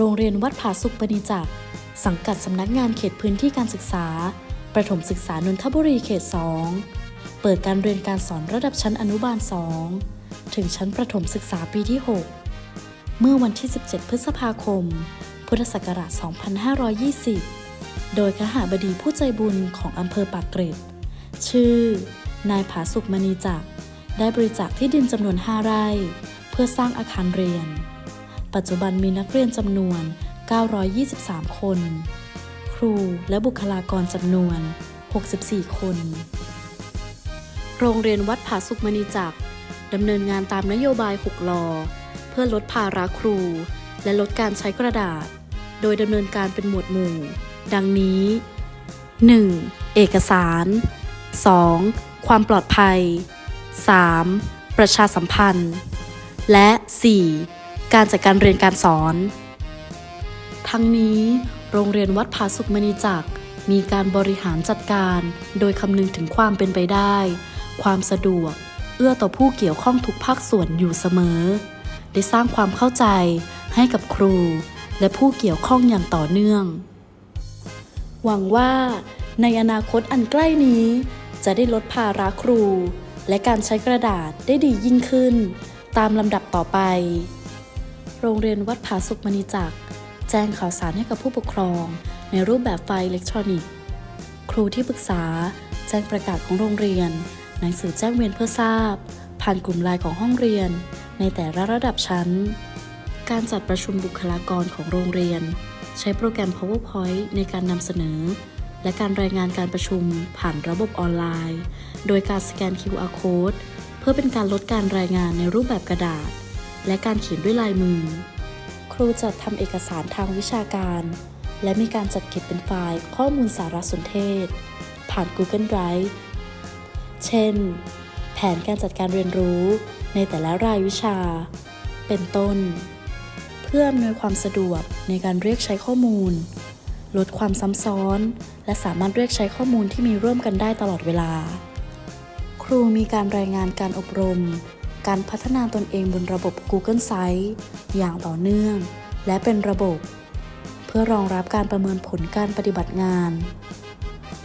โรงเรียนวัดผาสุกปณิจักสังกัดสำนักงานเขตพื้นที่การศึกษา ประถมศึกษานนทบุรีเขต 2 เปิดการเรียนการสอนระดับชั้นอนุบาล 2 ถึงชั้นประถมศึกษาปีที่ 6 เมื่อวันที่ 17 พฤษภาคม พุทธศักราช 2520 โดยคหาบดีผู้ใจบุญของอำเภอปากเกร็ด ชื่อ นายผาสุกมณีจักได้บริจาคที่ดินจำนวน 5 ไร่ เพื่อสร้างอาคารเรียน ปัจจุบันมีนักเรียนจำนวน 923 คน ครูและบุคลากรจำนวน 64 คน โรงเรียนวัดผาสุกมณีจักรดำเนินงานตามนโยบาย6ลอ เพื่อลดภาระครู และลดการใช้กระดาษ โดยดำเนินการเป็นหมวดหมู่ ดังนี้ 1. เอกสาร 2. ความปลอดภัย 3. ประชาสัมพันธ์ และ 4. การจัดการเรียนการสอน ทั้งนี้ โรงเรียนวัดผาสุกมณีจักรมีการบริหารจัดการ โดยคำนึงถึงความเป็นไปได้ ความสะดวก เอื้อต่อผู้เกี่ยวข้องทุกภาคส่วนอยู่เสมอ ได้สร้างความเข้าใจให้กับครู และผู้เกี่ยวข้องอย่างต่อเนื่อง หวังว่า ในอนาคตอันใกล้นี้ จะได้ลดภาระครู และการใช้กระดาษได้ดียิ่งขึ้น ตามลำดับต่อไป โรงเรียนวัดผาสุกมณีจักรแจ้งข่าวสารให้กับผู้ปกครอง ในรูปแบบไฟล์อิเล็กทรอนิกส์ ครูที่ปรึกษา แจ้งประกาศของโรงเรียน หนังสือแจ้งเวียนเพื่อทราบ ผ่านกลุ่มไลน์ของห้องเรียน ในแต่ละระดับชั้น การจัดประชุมบุคลากรของโรงเรียน ใช้โปรแกรม PowerPoint ในการนำเสนอ และการรายงานการประชุมผ่านระบบออนไลน์ โดยการสแกน QR Code เพื่อเป็นการลดการรายงานในรูปแบบกระดาษ และการเขียนด้วยลายมือ ครูจัดทำเอกสารทางวิชาการ และมีการจัดเก็บเป็นไฟล์ข้อมูลสารสนเทศ ผ่าน Google Drive เช่น แผนการจัดการเรียนรู้ในแต่ละรายวิชา เป็นต้น เพื่ออำนวยความสะดวกในการเรียกใช้ข้อมูล ลดความซ้ำซ้อน และสามารถเรียกใช้ข้อมูลที่มีร่วมกันได้ตลอดเวลา ครูมีการรายงานการอบรม การพัฒนาตนเองบนระบบ Google Site อย่างต่อเนื่อง และเป็นระบบ เพื่อรองรับการประเมินผลการปฏิบัติงาน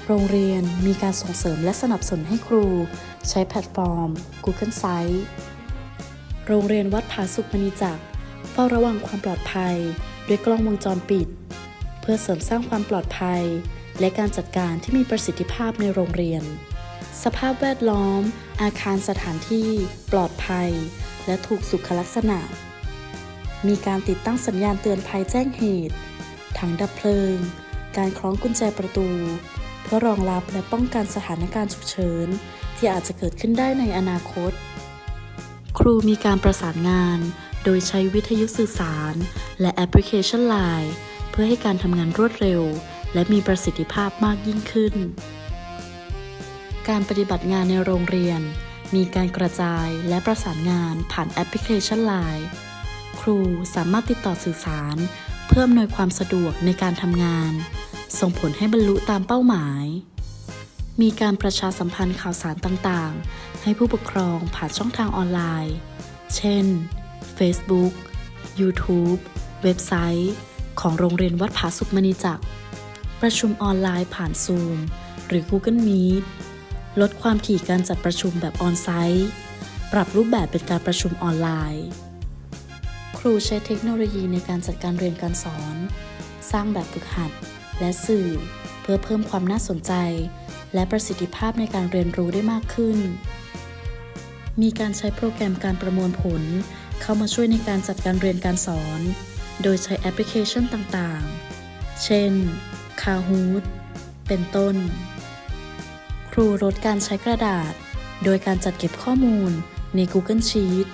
โรงเรียนมีการส่งเสริมและสนับสนุนให้ครู ใช้แพลตฟอร์ม Google Site โรงเรียนวัดผาสุกมณีจักรเฝ้าระวังความปลอดภัย ด้วยกล้องวงจรปิด เพื่อเสริมสร้างความปลอดภัย และการจัดการที่มีประสิทธิภาพในโรงเรียน สภาพแวดล้อม อาคารสถานที่ ปลอดภัย และถูกสุขลักษณะ มีการติดตั้งสัญญาณเตือนภัยแจ้งเหตุ ถังดับเพลิง การคล้องกุญแจประตู เพื่อรองรับและป้องกันสถานการณ์ฉุกเฉิน ที่อาจจะเกิดขึ้นได้ในอนาคต ครูมีการประสานงาน โดยใช้วิทยุสื่อสาร และแอปพลิเคชัน Line เพื่อให้การทำงานรวดเร็ว และมีประสิทธิภาพมากยิ่งขึ้น การปฏิบัติงานในโรงเรียน มีการกระจายและประสานงานผ่านแอปพลิเคชัน Line ครูสามารถติดต่อสื่อสาร เพื่ออำนวยความสะดวกในการทำงาน ส่งผลให้บรรลุตามเป้าหมาย มีการประชาสัมพันธ์ข่าวสารต่างๆ ให้ผู้ปกครองผ่านช่องทางออนไลน์ เช่น Facebook YouTube เว็บไซต์ ของโรงเรียนวัดผาสุกมณีจักร ประชุมออนไลน์ผ่าน Zoom หรือ Google Meet ลดความถี่การจัดประชุมแบบออนไซต์ ปรับรูปแบบเป็นการประชุมออนไลน์ ครูใช้เทคโนโลยีในการจัดการเรียนการสอน สร้างแบบฝึกหัด และสื่อ เพื่อเพิ่มความน่าสนใจ และประสิทธิภาพในการเรียนรู้ได้มากขึ้น มีการใช้โปรแกรมการประมวลผล เข้ามาช่วยในการจัดการเรียนการสอน โดยใช้แอปพลิเคชันต่างๆ เช่น Kahoot เป็นต้น ครูลดการใช้กระดาษ โดยการจัดเก็บข้อมูลใน Google Sheet